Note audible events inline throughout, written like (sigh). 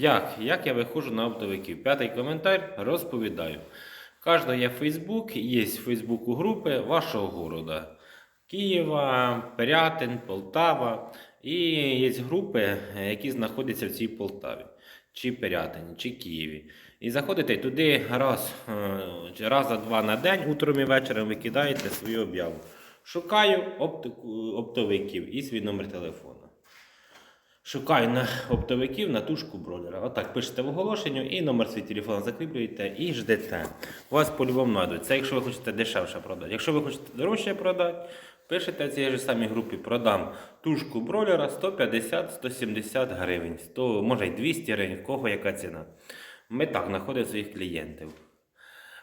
Як? Як я виходжу на оптовиків? П'ятий коментар розповідаю. У Кожного є Фейсбук, є Фейсбуку групи вашого города. Києва, Пирятин, Полтава. І є групи, які знаходяться в цій Полтаві, чи Пирятині, чи Києві. І заходите туди раз, е, раз за два на день, утром і вечором ви кидаєте свою об'яву. Шукаю оптовиків і свій номер телефону. Шукаю на оптовиків на тушку бролера. Отак пишете в оголошенню і номер свій телефон закріплюєте і ждете. У вас по-любому знайдуть. Це якщо ви хочете дешевше продати. Якщо ви хочете дорожче продати, пишете в цій ж самій групі продам тушку бролера 150-170 гривень. 100, може й 200 гривень, в кого яка ціна. Ми так знаходимо своїх клієнтів.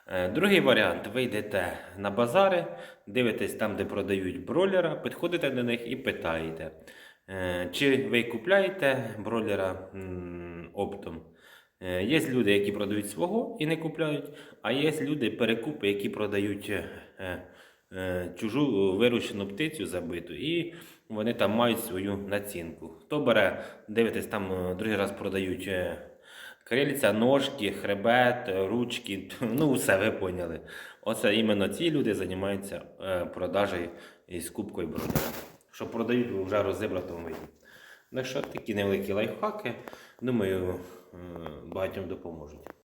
Е, Другий варіант: ви йдете на базари, дивитесь там, де продають бролера, підходите до них і питаєте, чи ви купляєте бролера оптом. Е, Є люди, які продають свого і не купляють, а є люди, перекупи, які продають е, е, чужу вирощену птицю забиту, і вони там мають свою націнку. Хто бере, дивитесь, там е, другий раз продають. е, Крильця, ножки, хребет, ручки, (laughs) ну все ви поняли. Оце іменно ці люди займаються е, продажею і скупкою бродера. Що продають в вже розібратому виді. Так що такі невеликі лайфхаки, думаю, е, багатьом допоможуть.